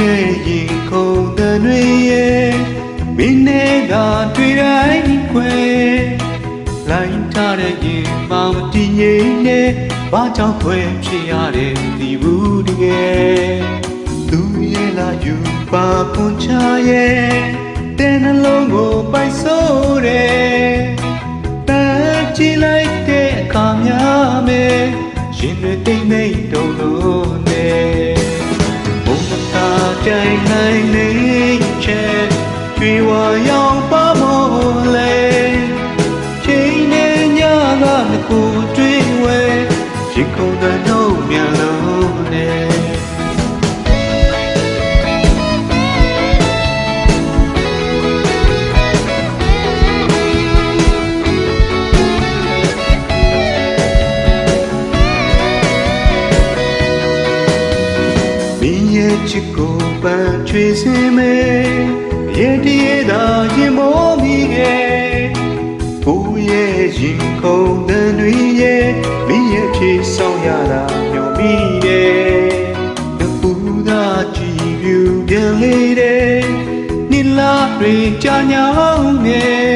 ရဲ့ရင်ခုန်တဲ့တွေရဲ့မင်းနဲ့ကတွေ့တိုင်းခွဲလိုင်းထားတဲ့ရင်မမတည်ငြိမ်နဲ့ဘာကြောင့်ခွဲဖြစ်ရတယ်မသိဘူးတကယ်သူရဲ့လာယူပါပွန်ချရဲ့တဲ့နှလုံးကိုပိုက်ဆိုးတယ်တမ်းကြည့်လိုက်တဲ့အခါများမယ်ရှင်တွေတိတ်နေတုံလို့နေဘုံ သာကြိုင်နိုင်နေချက်ကျွေဝါရောင်ပါမောလေချိန်နဲ့ညကငကိုတွေ့ဝဲရှိခုံတဲ့နှုတ် ချစ်ကိုပန်းချွေစင်မေရဲ့တည်းသာရင်မောမိရဲ့ကိုရဲ့ရင်ခုန်တဲ့တွေရဲ့မင်းရဲ့ဖြေဆောင်ရတာမျောမိရဲ့တပူသာကြည်ပြူပြန်လေတဲ့နိလာတွေကြာညောင်းနေ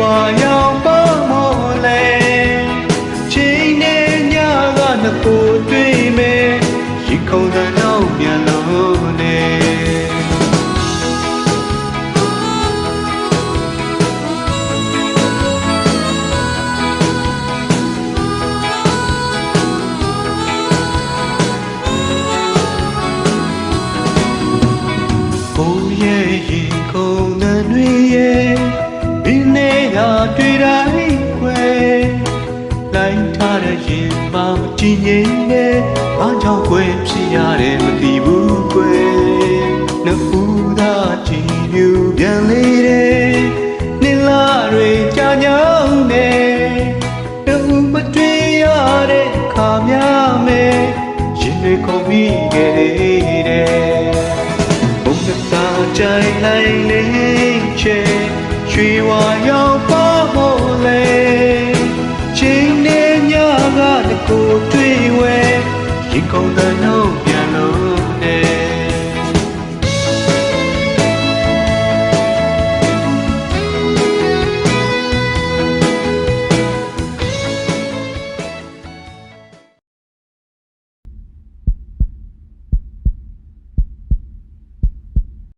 ဝါရောင်ပါမောလဲချိန်နဲ့ညကနှစ်ကိုတွေ့မယ်ရီခုံတဲ့ ကြည်ငြိမ်နဲ့ဘာကြောင့်ခွဲဖြစ်ရတယ်မသိဘူးကွယ်နှစ်ဦးသာကြည်ပြူပြန်လေတဲ့နိလာတွေကြာညောင်းနေတူမတွေ့ရတဲ့ခါများမယ်ရင်တွေခုန်ပြီးခဲ့တဲ့ဘုံသာကြိုင်နိုင်လေချေရွှေဝါရောက် ကတကိုတွေ့ဝဲရင်ကုန်တဲ့နှုတ်